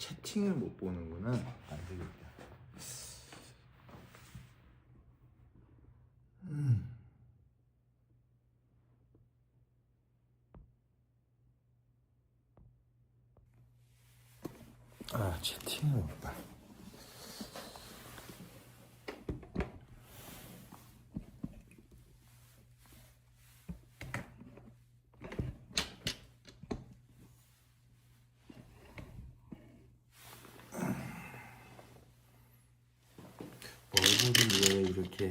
채팅을 못 보는구나. 안 되겠다. 음. 아 채팅을 못 봐. 얼굴이 왜 이렇게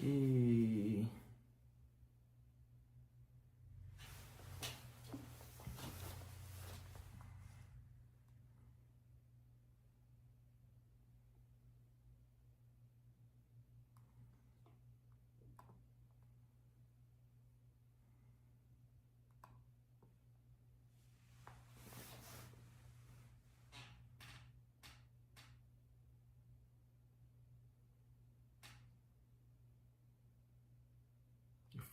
티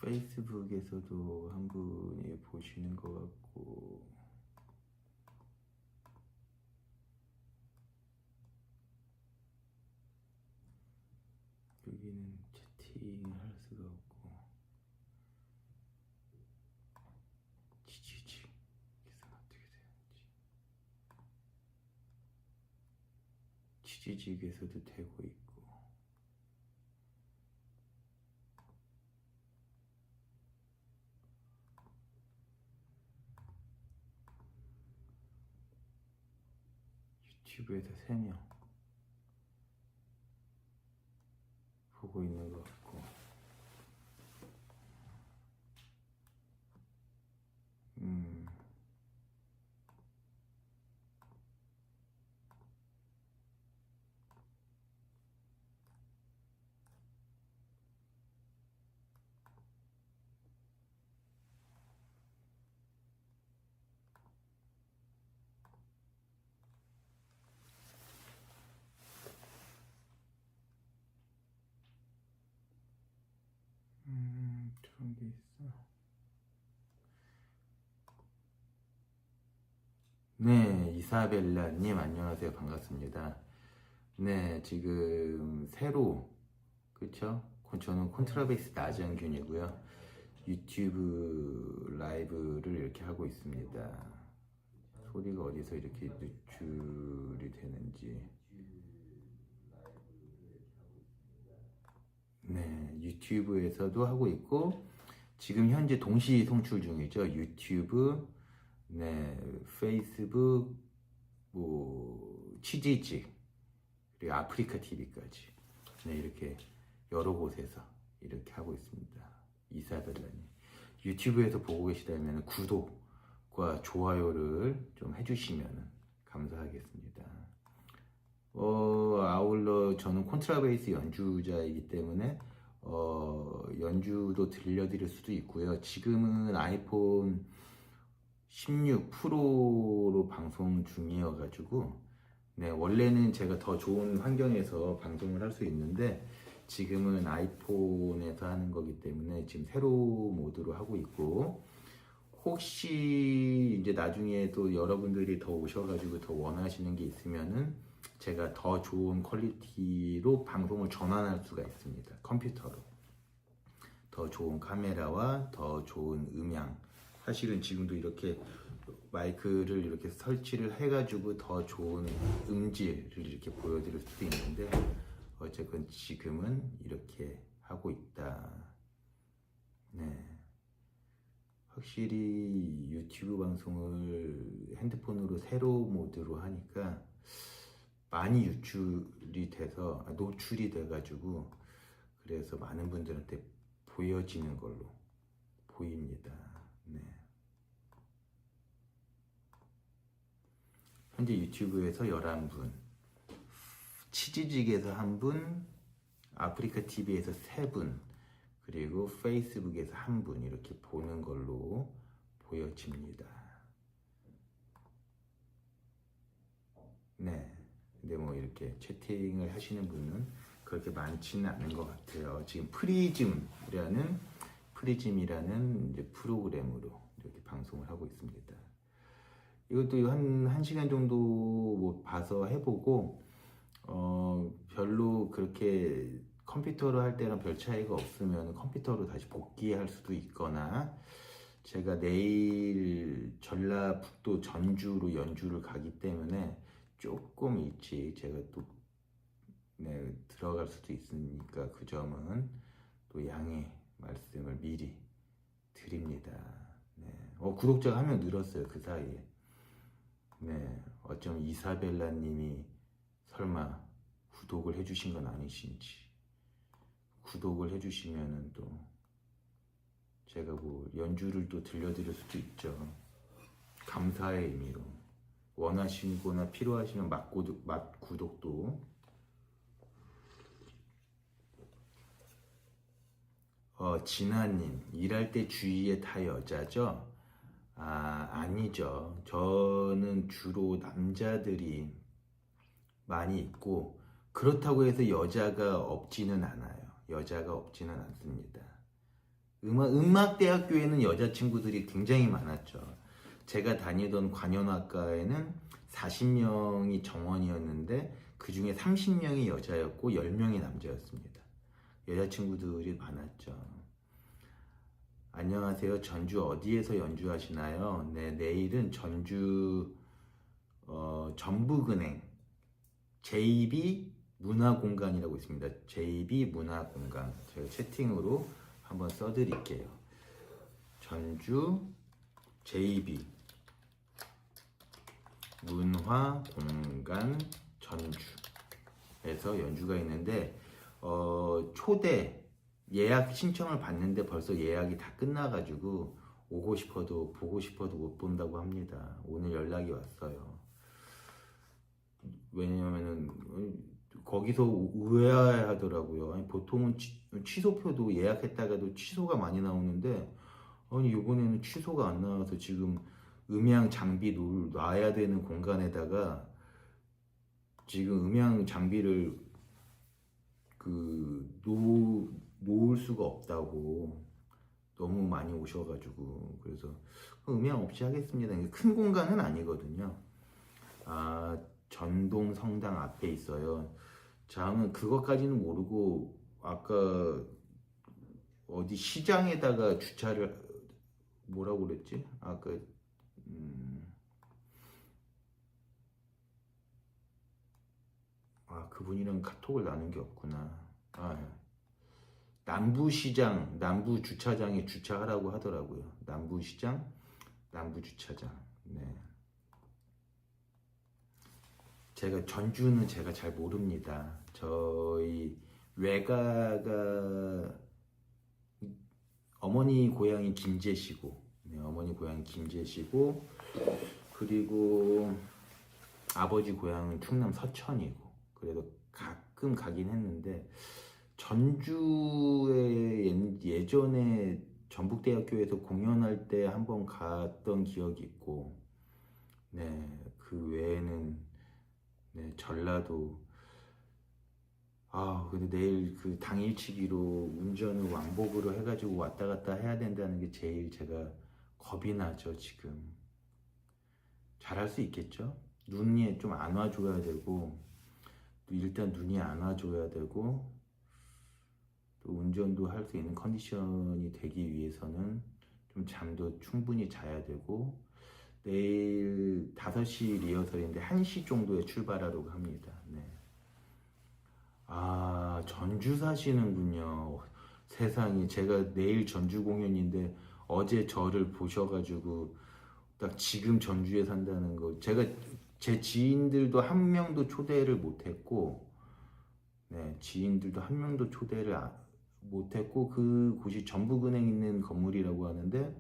페이스북에서도 한 분이 보시는 것 같고. 여기는 채팅을 할 수가 없고. 지지지 계산 어떻게 되는지. 지지직에서도 되고 있고 유튜브에서 3명 보고 있는 것 같고 음 음, 그런 게 있어. 네, 이사벨라님 안녕하세요. 반갑습니다. 네, 지금 새로 그쵸? 콘- 저는 콘트라베이스 나정균이고요. 유튜브 라이브를 이렇게 하고 있습니다. 소리가 어디서 이렇게 노출이 되는지. 네, 유튜브에서도 하고 있고 지금 현재 동시 송출 중이죠. 유튜브, 네, 페이스북, 뭐 치지직 그리고 아프리카 TV까지 네 이렇게 여러 곳에서 이렇게 하고 있습니다. 이사벨라님 유튜브에서 보고 계시다면 구독과 좋아요를 좀 해주시면 감사하겠습니다. 어, 아울러 저는 콘트라베이스 연주자이기 때문에 어, 연주도 들려드릴 수도 있고요. 지금은 아이폰 16 프로로 방송 중이어가지고 네, 원래는 제가 더 좋은 환경에서 방송을 할 수 있는데 지금은 아이폰에서 하는 거기 때문에 지금 세로 모드로 하고 있고 혹시 이제 나중에 또 여러분들이 더 오셔가지고 더 원하시는 게 있으면은 제가 더 좋은 퀄리티로 방송을 전환할 수가 있습니다. 컴퓨터로. 더 좋은 카메라와 더 좋은 음향. 사실은 지금도 이렇게 마이크를 이렇게 설치를 해가지고 더 좋은 음질을 이렇게 보여드릴 수도 있는데 어쨌건 지금은 이렇게 하고 있다. 네. 확실히 유튜브 방송을 핸드폰으로 세로 모드로 하니까 많이 유출이 돼서 아, 노출이 돼가지고 그래서 많은 분들한테 보여지는 걸로 보입니다. 네. 현재 유튜브에서 11분, 치즈직에서 한 분, 아프리카 TV에서 세 분, 그리고 페이스북에서 한 분 이렇게 보는 걸로 보여집니다. 네. 근데 뭐 이렇게 채팅을 하시는 분은 그렇게 많지는 않은 것 같아요. 지금 프리즘이라는 프리즘이라는 이제 프로그램으로 이렇게 방송을 하고 있습니다. 이것도 한, 한 시간 정도 뭐 봐서 해보고, 어, 별로 그렇게 컴퓨터로 할 때랑 별 차이가 없으면 컴퓨터로 다시 복귀할 수도 있거나, 제가 내일 전라북도 전주로 연주를 가기 때문에 조금 일찍 제가 또 네, 들어갈 수도 있으니까 그 점은 또 양해 말씀을 미리 드립니다. 네. 어, 구독자가 한 명 늘었어요 그 사이에. 네, 어쩜 이사벨라 님이 설마 구독을 해주신 건 아니신지. 구독을 해주시면은 또 제가 뭐 연주를 또 들려드릴 수도 있죠. 감사의 의미로. 원하시거나 필요하시면 맛구독, 맛구독도 어, 진아님, 일할 때 주위에 다 여자죠? 아, 아니죠. 저는 주로 남자들이 많이 있고, 그렇다고 해서 여자가 없지는 않아요. 여자가 없지는 않습니다. 음악, 음악대학교에는 여자친구들이 굉장히 많았죠. 제가 다니던 관현악과에는 40명이 정원이었는데, 그 중에 30명이 여자였고, 10명이 남자였습니다. 여자친구들이 많았죠. 안녕하세요. 전주 어디에서 연주하시나요? 네, 내일은 전주 어, 전북은행 JB 문화 공간이라고 있습니다. JB 문화 공간. 제가 채팅으로 한번 써드릴게요. 전주 JB 문화 공간 전주에서 연주가 있는데 어, 초대 예약 신청을 받는데 벌써 예약이 다 끝나가지고 오고 싶어도 보고 싶어도 못 본다고 합니다. 오늘 연락이 왔어요. 왜냐면은 거기서 의아해하더라고요. 아니, 보통은 취, 취소표도 예약했다가도 취소가 많이 나오는데 아니 이번에는 취소가 안 나와서 지금 음향 장비 놓, 놔야 되는 공간에다가 지금 음향 장비를 그 놓, 놓을 수가 없다고 너무 많이 오셔가지고 그래서 음향 없이 하겠습니다. 큰 공간은 아니거든요. 아 전동 성당 앞에 있어요. 저는 그것까지는 모르고 아까 어디 시장에다가 주차를 뭐라고 그랬지? 아까 음, 아 그분이랑 카톡을 나눈 게 없구나. 아 남부시장 남부 주차장에 주차하라고 하더라고요. 남부시장 남부 주차장. 네. 제가 전주는 제가 잘 모릅니다. 저희 외가가 어머니 고향이 김제시고 네, 어머니 고향이 김제시고 그리고 아버지 고향은 충남 서천이고 그래도 가끔 가긴 했는데 전주에 예- 예전에 전북대학교에서 공연할 때 한번 갔던 기억이 있고 네 그 외에는 네 전라도. 아 근데 내일 그 당일치기로 운전을 왕복으로 해가지고 왔다 갔다 해야 된다는 게 제일 제가 겁이 나죠 지금. 잘할 수 있겠죠? 눈이 좀 안 와줘야 되고 또 일단 눈이 안 와줘야 되고 또 운전도 할 수 있는 컨디션이 되기 위해서는 좀 잠도 충분히 자야 되고 내일 5시 리허설인데 1시 정도에 출발하려고 합니다. 네. 아, 전주 사시는군요. 세상에 제가 내일 전주 공연인데 어제 저를 보셔가지고 딱 지금 전주에 산다는 거 제가 제 지인들도 한 명도 초대를 못했고 네, 지인들도 한 명도 초대를 아- 못했고 그 곳이 전북은행 있는 건물이라고 하는데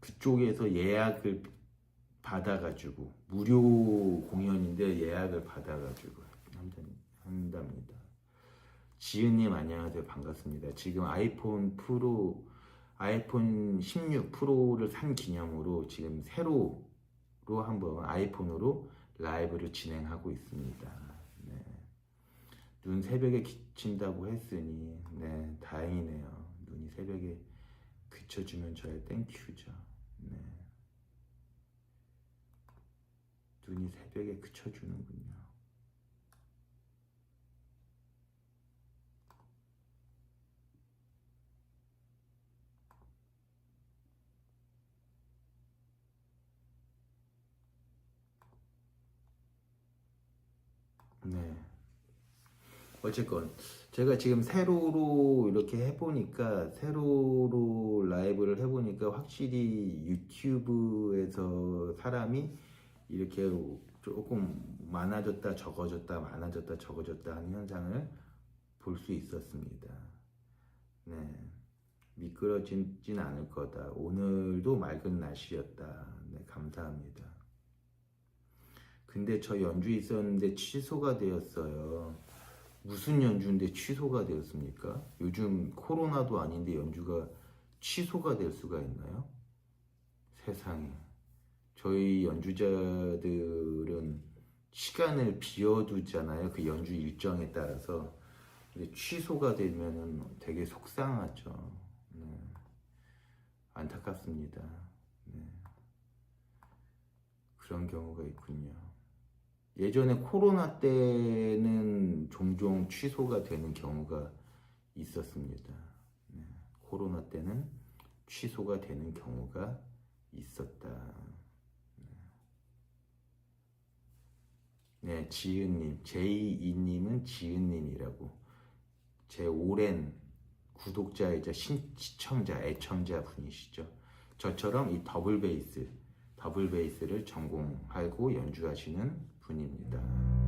그쪽에서 예약을 받아가지고 무료 공연인데 예약을 받아가지고 한답니다. 지은님 안녕하세요 반갑습니다. 지금 아이폰 프로 아이폰 16 프로를 산 기념으로 지금 새로로 한번 아이폰으로 라이브를 진행하고 있습니다. 네. 눈 새벽에 기친다고 했으니 네 다행이네요. 눈이 새벽에 그쳐주면 저의 땡큐죠. 네. 눈이 새벽에 그쳐주는군요. 네. 어쨌건 제가 지금 세로로 이렇게 해보니까 세로로 라이브를 해보니까 확실히 유튜브에서 사람이 이렇게 조금 많아졌다 적어졌다 많아졌다 적어졌다 하는 현상을 볼 수 있었습니다. 네. 미끄러지진 않을 거다. 오늘도 맑은 날씨였다. 네, 감사합니다. 근데 저 연주 있었는데 취소가 되었어요. 무슨 연주인데 취소가 되었습니까? 요즘 코로나도 아닌데 연주가 취소가 될 수가 있나요? 세상에. 저희 연주자들은 시간을 비워두잖아요. 그 연주 일정에 따라서. 근데 취소가 되면은 되게 속상하죠. 네. 안타깝습니다. 네. 그런 경우가 있군요. 예전에 코로나 때는 종종 취소가 되는 경우가 있었습니다. 네, 코로나 때는 취소가 되는 경우가 있었다. 네, 지은님, 제이이님은 지은님이라고 제 오랜 구독자이자 신, 시청자, 애청자 분이시죠. 저처럼 이 더블 베이스, 더블 베이스를 전공하고 연주하시는 분입니다.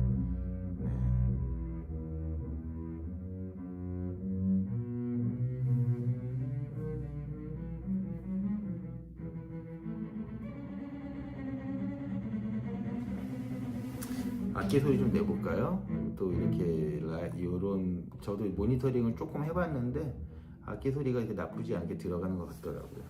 악기 소리 좀 내볼까요? 또 이렇게 라, 요런 저도 모니터링을 조금 해봤는데 악기 소리가 이렇게 나쁘지 않게 들어가는 것 같더라고요.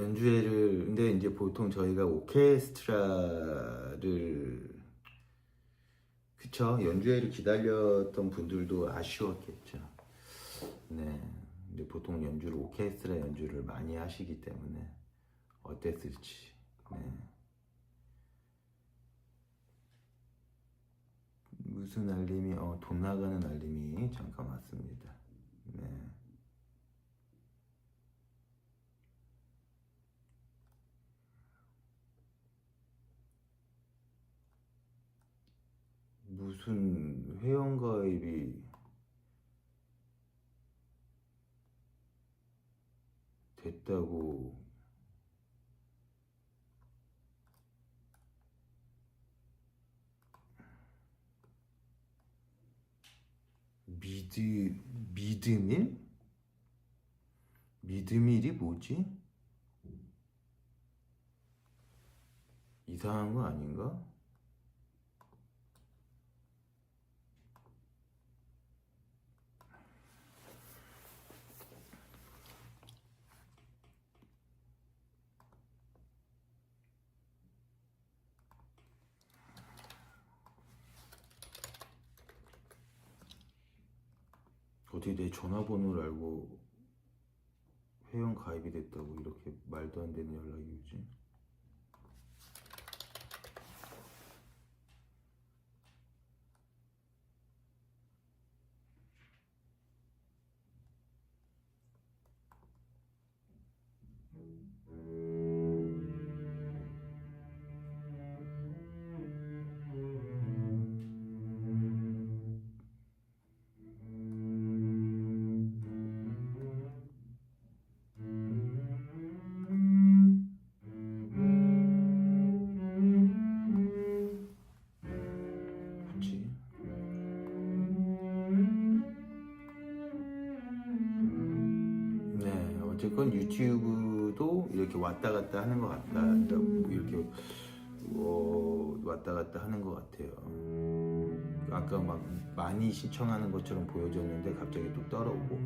연주회를 근데 이제 보통 저희가 오케스트라를 그쵸 연주회를 기다렸던 분들도 아쉬웠겠죠. 네, 이제 보통 연주를 오케스트라 연주를 많이 하시기 때문에 어땠을지. 네. 무슨 알림이 어 돈 나가는 알림이 잠깐 왔습니다. 네. 무슨 회원가입이 됐다고 미드 미드밀? 미드밀이 뭐지? 이상한 거 아닌가? 어떻게 내 전화번호를 알고 회원 가입이 됐다고 이렇게 말도 안 되는 연락이 오지? 네, 어쨌건 유튜브도 이렇게 왔다 갔다 하는 것 같다. 그러니까 뭐 이렇게 어, 왔다 갔다 하는 것 같아요. 아까 막 많이 신청하는 것처럼 보여줬는데 갑자기 또 떨어오고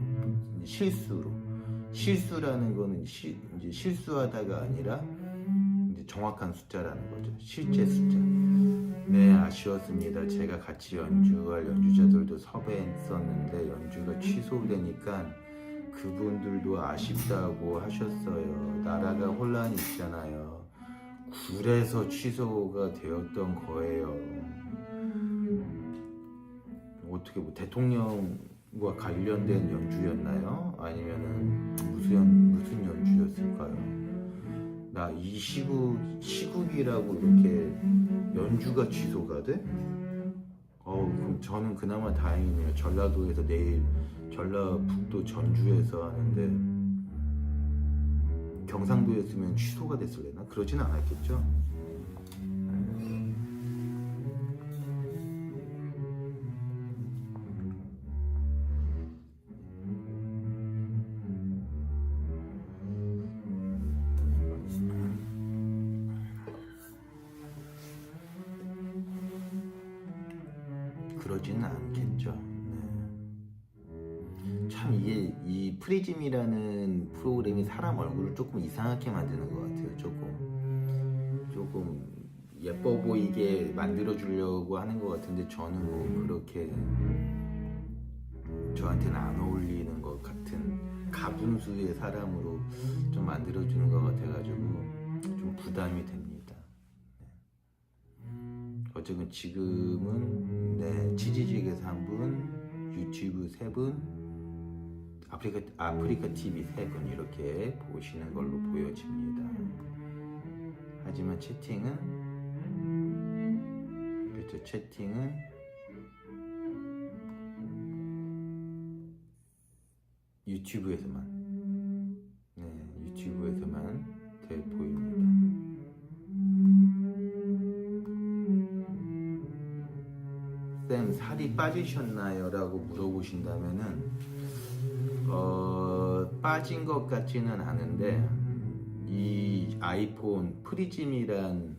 실수로 실수라는 거는 시, 이제 실수하다가 아니라 이제 정확한 숫자라는 거죠. 실제 숫자. 네, 아쉬웠습니다. 제가 같이 연주할 연주자들도 섭외했었는데 연주가 취소되니까 그분들도 아쉽다고 하셨어요. 나라가 혼란이 있잖아요. 그래서 취소가 되었던 거예요. 어떻게 뭐 대통령과 관련된 연주였나요? 아니면은 무슨 연- 무슨 연주였을까요? 나 이 시국 시국이라고 이렇게 연주가 취소가 돼? 어, 그럼 저는 그나마 다행이네요. 전라도에서 내일 전라북도 전주에서 하는데 경상도였으면 취소가 됐을래나? 그러진 않았겠죠. 조금 이상하게 만드는 것 같아요. 조금 조금 예뻐 보이게 만들어 주려고 하는 것 같은데 저는 뭐 그렇게 저한테는 안 어울리는 것 같은 가분수의 사람으로 좀 만들어 주는 것 같아가지고 좀 부담이 됩니다. 어쨌든 지금은 네, 치즈직에서 한 분, 유튜브 세 분, 아프리카 아프리카 TV 세분 이렇게 보시는 걸로 보여집니다. 하지만 채팅은 그렇죠 채팅은 유튜브에서만 네 유튜브에서만 돼 보입니다. 쌤 살이 빠지셨나요? 라고 물어보신다면은 어, 빠진 것 같지는 않은데 이 아이폰 프리즘이란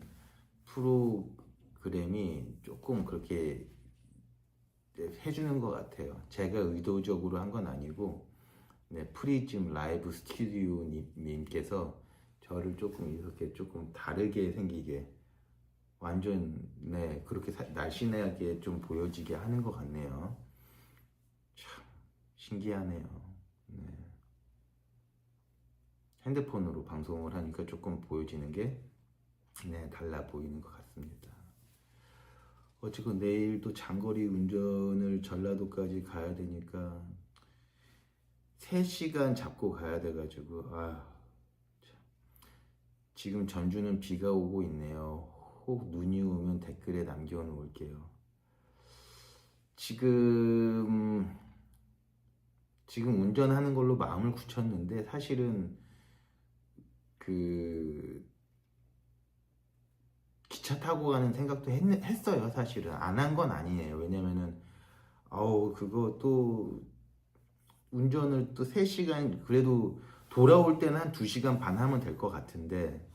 프로그램이 조금 그렇게 해주는 것 같아요. 제가 의도적으로 한 건 아니고 네, 프리즘 라이브 스튜디오 님- 님께서 저를 조금 이렇게 조금 다르게 생기게 완전 네 그렇게 사- 날씬하게 좀 보여지게 하는 것 같네요. 참 신기하네요. 네. 핸드폰으로 방송을 하니까 조금 보여지는 게 네, 달라 보이는 것 같습니다. 어쨌건 내일 또 장거리 운전을 전라도까지 가야 되니까 3시간 잡고 가야 돼가지고 아 참. 지금 전주는 비가 오고 있네요. 혹 눈이 오면 댓글에 남겨놓을게요. 지금 지금 운전하는 걸로 마음을 굳혔는데 사실은 그 기차 타고 가는 생각도 했, 했어요 사실은. 안 한 건 아니에요. 왜냐면은 아우 그거 또 운전을 또 3시간 그래도 돌아올 때는 한 2시간 반 하면 될 것 같은데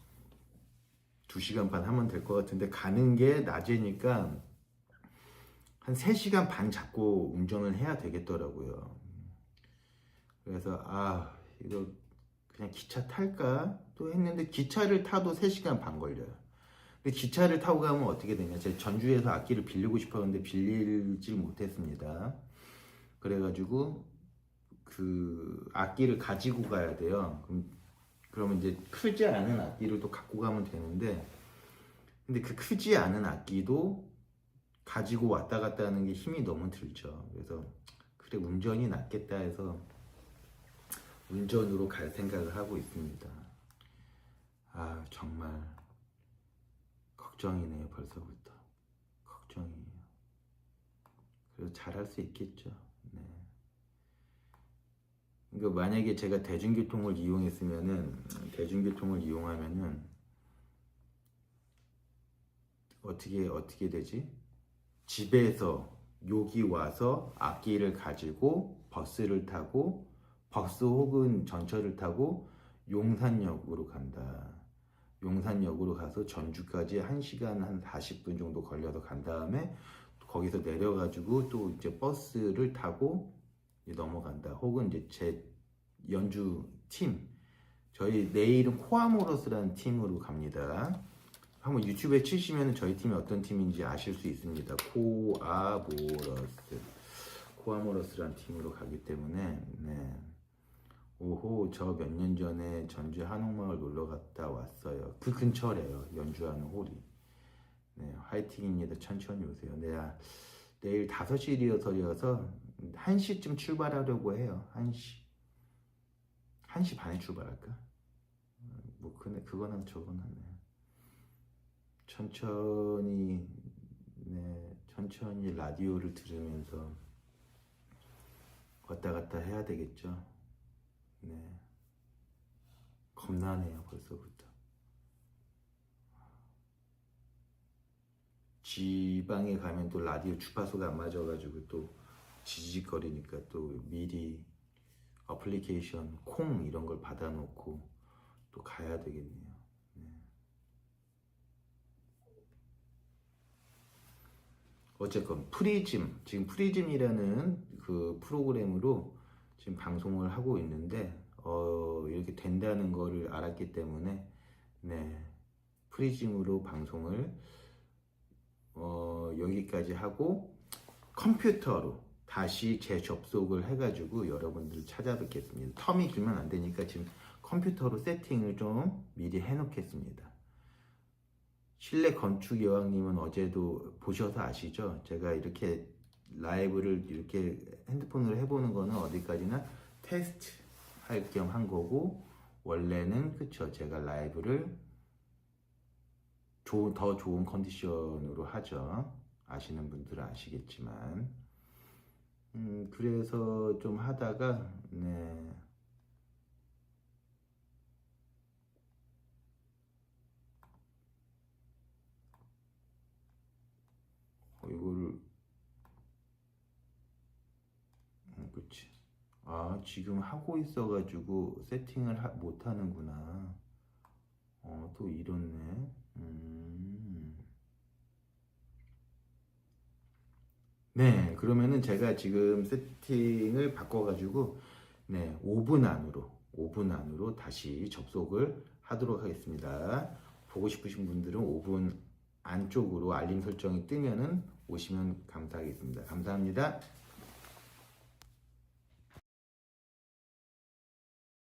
2시간 반 하면 될 것 같은데 가는 게 낮이니까 한 3시간 반 잡고 운전을 해야 되겠더라고요. 그래서 아 이거 그냥 기차 탈까 또 했는데 기차를 타도 3시간 반 걸려요. 근데 기차를 타고 가면 어떻게 되냐. 제가 전주에서 악기를 빌리고 싶었는데 빌리질 못했습니다. 그래가지고 그 악기를 가지고 가야 돼요. 그럼 그러면 이제 크지 않은 악기를 또 갖고 가면 되는데 근데 그 크지 않은 악기도 가지고 왔다 갔다 하는 게 힘이 너무 들죠. 그래서 그래 운전이 낫겠다 해서 운전으로 갈 생각을 하고 있습니다. 아 정말 걱정이네요 벌써부터 걱정이에요. 그래도 잘할 수 있겠죠. 네. 그러니까 만약에 제가 대중교통을 이용했으면은 대중교통을 이용하면은 어떻게 어떻게 되지? 집에서 여기 와서 악기를 가지고 버스를 타고 버스 혹은 전철을 타고 용산역으로 간다. 용산역으로 가서 전주까지 1시간 한 40분 정도 걸려서 간 다음에 거기서 내려가지고 또 이제 버스를 타고 넘어간다. 혹은 이제 제 연주 팀, 저희 내일은 코아모러스라는 팀으로 갑니다. 한번 유튜브에 치시면 저희 팀이 어떤 팀인지 아실 수 있습니다. 코아모러스, 코아모러스라는 팀으로 가기 때문에 네. 오호 저 몇 년 전에 전주 한옥마을 놀러 갔다 왔어요. 그 근처래요. 연주하는 홀이. 네, 화이팅입니다. 천천히 오세요. 내가 내일 5시 리허설이어서 1시쯤 출발하려고 해요. 1시. 1시 반에 출발할까? 뭐 근데 그거는 저거는 네. 천천히 네, 천천히 라디오를 들으면서 왔다 갔다 해야 되겠죠. 네. 겁나네요, 벌써부터. 지방에 가면 또 라디오 주파수가 안 맞아가지고 또 지지직거리니까 또 미리 어플리케이션 콩 이런 걸 받아놓고 또 가야 되겠네요. 네. 어쨌건 프리즘 지금 프리즘이라는 그 프로그램으로 지금 방송을 하고 있는데 어, 이렇게 된다는 거를 알았기 때문에 네 프리즘으로 방송을 어, 여기까지 하고 컴퓨터로 다시 재접속을 해가지고 여러분들을 찾아뵙겠습니다. 텀이 길면 안 되니까 지금 컴퓨터로 세팅을 좀 미리 해놓겠습니다. 실내 건축 여왕님은 어제도 보셔서 아시죠? 제가 이렇게 라이브를 이렇게 핸드폰으로 해보는 거는 어디까지나 테스트 할 겸 한 거고 원래는 그쵸 제가 라이브를 좋은, 더 좋은 컨디션으로 하죠. 아시는 분들은 아시겠지만. 음 그래서 좀 하다가 네. 어, 이거를 어, 그치. 아, 지금 하고 있어가지고 세팅을 하, 못 하는구나. 어, 또 이렇네. 음. 네, 그러면은 제가 지금 세팅을 바꿔가지고, 네, 5분 안으로, 5분 안으로 다시 접속을 하도록 하겠습니다. 보고 싶으신 분들은 5분 안쪽으로 알림 설정이 뜨면은 오시면 감사하겠습니다. 감사합니다.